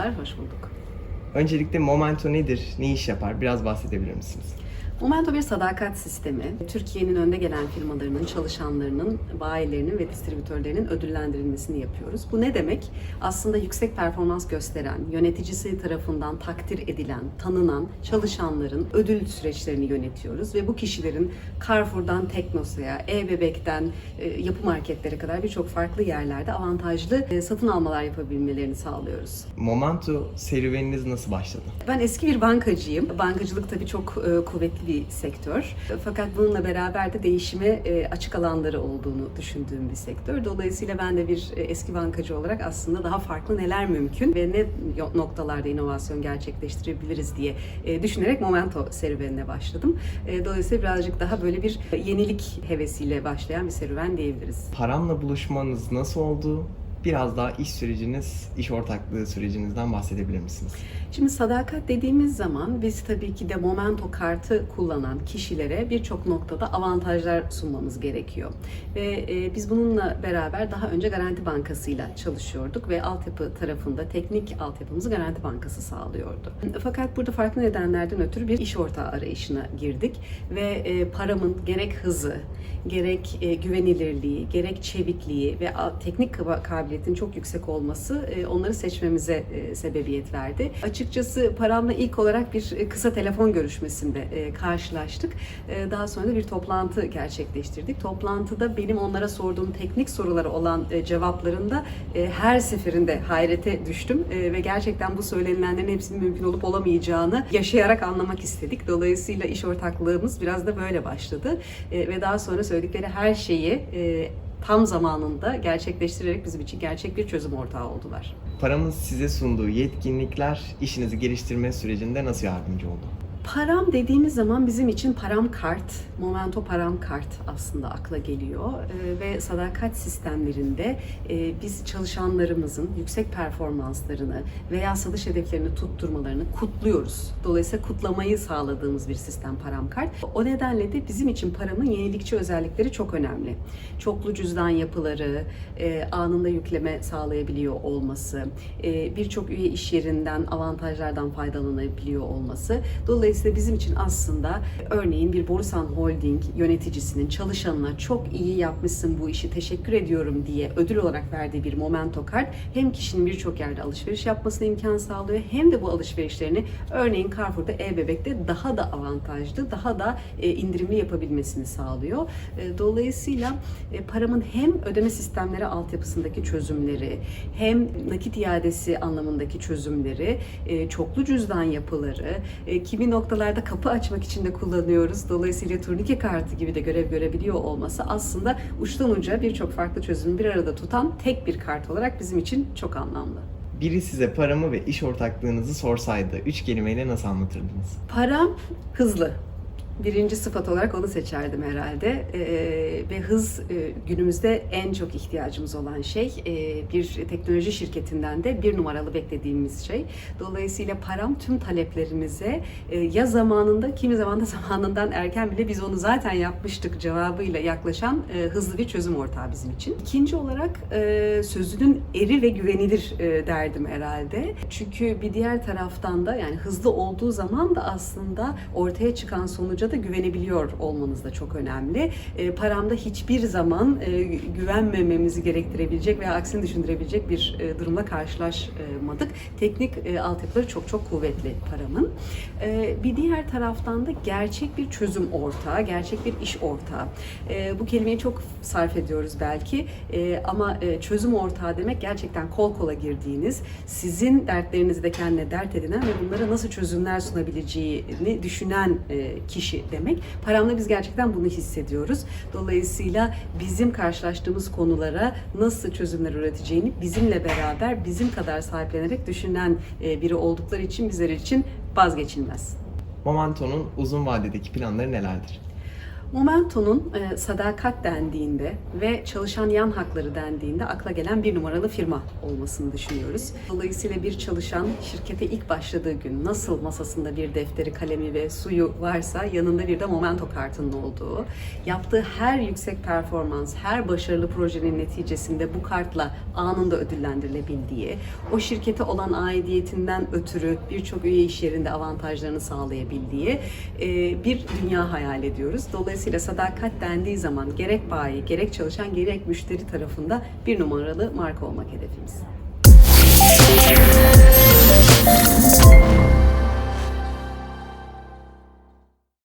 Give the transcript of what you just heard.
Merhabalar, hoş bulduk. Öncelikle Momento nedir? Ne iş yapar? Biraz bahsedebilir misiniz? Momento bir sadakat sistemi. Türkiye'nin önde gelen firmalarının, çalışanlarının, bayilerinin ve distribütörlerinin ödüllendirilmesini yapıyoruz. Bu ne demek? Aslında yüksek performans gösteren, yöneticisi tarafından takdir edilen, tanınan çalışanların ödül süreçlerini yönetiyoruz ve bu kişilerin Carrefour'dan Teknosa'ya, e-bebekten e, yapı marketlere kadar birçok farklı yerlerde avantajlı e, satın almalar yapabilmelerini sağlıyoruz. Momento serüveniniz nasıl başladı? Ben eski bir bankacıyım. Bankacılık tabii çok e, kuvvetli bir sektör. Fakat bununla beraber de değişime e, açık alanları olduğunu düşündüğüm bir sektör. Dolayısıyla ben de bir e, eski bankacı olarak aslında daha farklı neler mümkün ve ne noktalarda inovasyon gerçekleştirebiliriz diye e, düşünerek Momento serüvenine başladım. Dolayısıyla birazcık daha böyle bir yenilik hevesiyle başlayan bir serüven diyebiliriz. Paramla buluşmanız nasıl oldu? Biraz daha iş süreciniz, iş ortaklığı sürecinizden bahsedebilir misiniz? Şimdi sadakat dediğimiz zaman biz tabii ki de momento kartı kullanan kişilere birçok noktada avantajlar sunmamız gerekiyor. Ve e, biz bununla beraber daha önce Garanti Bankası'yla çalışıyorduk ve altyapı tarafında teknik altyapımızı Garanti Bankası sağlıyordu. Fakat burada farklı nedenlerden ötürü bir iş ortağı arayışına girdik ve e, paramın gerek hızı, gerek e, güvenilirliği, gerek çevikliği ve teknik kaba- kabiliyetin çok yüksek olması e, onları seçmemize e, sebebiyet verdi. Açıkçası paramla ilk olarak bir e, kısa telefon görüşmesinde karşılaştık. Daha sonra da bir toplantı gerçekleştirdik. Toplantıda benim onlara sorduğum teknik sorulara olan cevaplarında her seferinde hayrete düştüm ve gerçekten bu söylenilenlerin hepsinin mümkün olup olamayacağını yaşayarak anlamak istedik. Dolayısıyla iş ortaklığımız biraz da böyle başladı ve daha sonra söyledikleri her şeyi tam zamanında gerçekleştirerek bizim için gerçek bir çözüm ortağı oldular. Paramız size sunduğu yetkinlikler işinizi geliştirme sürecinde nasıl yardımcı oldu? Param dediğimiz zaman bizim için param kart, momento param kart aslında akla geliyor Ee, ve sadakat sistemlerinde e, biz çalışanlarımızın yüksek performanslarını veya satış hedeflerini tutturmalarını kutluyoruz. Dolayısıyla kutlamayı sağladığımız bir sistem param kart. O nedenle de bizim için paramın yenilikçi özellikleri çok önemli. Çoklu cüzdan yapıları, e, anında yükleme sağlayabiliyor olması, e, birçok üye iş yerinden avantajlardan faydalanabiliyor olması. Dolayısıyla bizim için aslında örneğin bir Borusan Holding yöneticisinin çalışanına çok iyi yapmışsın bu işi teşekkür ediyorum diye ödül olarak verdiği bir momento kart hem kişinin birçok yerde alışveriş yapmasına imkan sağlıyor hem de bu alışverişlerini örneğin Carrefour'da e-bebekte daha da avantajlı, daha da e, indirimli yapabilmesini sağlıyor. E, Dolayısıyla e, paramın hem ödeme sistemleri altyapısındaki çözümleri, hem nakit iadesi anlamındaki çözümleri, çoklu cüzdan yapıları, e, kimi noktalarda kapı açmak için de kullanıyoruz. Dolayısıyla turnike kartı gibi de görev görebiliyor olması aslında uçtan uca birçok farklı çözümü bir arada tutan tek bir kart olarak bizim için çok anlamlı. Biri size paramı ve iş ortaklığınızı sorsaydı üç kelimeyle nasıl anlatırdınız? Param hızlı. Birinci sıfat olarak onu seçerdim herhalde. Ee, ve hız e, günümüzde en çok ihtiyacımız olan şey. Ee, bir teknoloji şirketinden de bir numaralı beklediğimiz şey. Dolayısıyla param tüm taleplerimize e, ya zamanında, kimi zaman da zamanından erken bile biz onu zaten yapmıştık cevabıyla yaklaşan e, hızlı bir çözüm ortağı bizim için. İkinci olarak e, sözünün eri ve güvenilir e, derdim herhalde. Çünkü bir diğer taraftan da yani hızlı olduğu zaman da aslında ortaya çıkan sonuca da güvenebiliyor olmanız da çok önemli. E, paramda hiçbir zaman e, güvenmememizi gerektirebilecek veya aksini düşündürebilecek bir e, durumla karşılaşmadık. Teknik e, altyapıları çok çok kuvvetli paramın. E, bir diğer taraftan da gerçek bir çözüm ortağı, gerçek bir iş ortağı. E, bu kelimeyi çok sarf ediyoruz belki E, ama e, çözüm ortağı demek gerçekten kol kola girdiğiniz, sizin dertlerinizi de kendine dert edinen ve bunlara nasıl çözümler sunabileceğini düşünen e, kişi demek. Paramla biz gerçekten bunu hissediyoruz. Dolayısıyla bizim karşılaştığımız konulara nasıl çözümler üreteceğini bizimle beraber bizim kadar sahiplenerek düşünen e, biri oldukları için bizler için vazgeçilmez. Momento'nun uzun vadedeki planları nelerdir? Momento'nun e, sadakat dendiğinde ve çalışan yan hakları dendiğinde akla gelen bir numaralı firma olmasını düşünüyoruz. Dolayısıyla bir çalışan şirkete ilk başladığı gün nasıl masasında bir defteri, kalemi ve suyu varsa yanında bir de Momento kartının olduğu, yaptığı her yüksek performans, her başarılı projenin neticesinde bu kartla anında ödüllendirilebildiği, o şirkete olan aidiyetinden ötürü birçok üye iş yerinde avantajlarını sağlayabildiği e, bir dünya hayal ediyoruz. Dolayısıyla sadakat dendiği zaman gerek bayi, gerek çalışan, gerek müşteri tarafında bir numaralı marka olmak hedefimiz.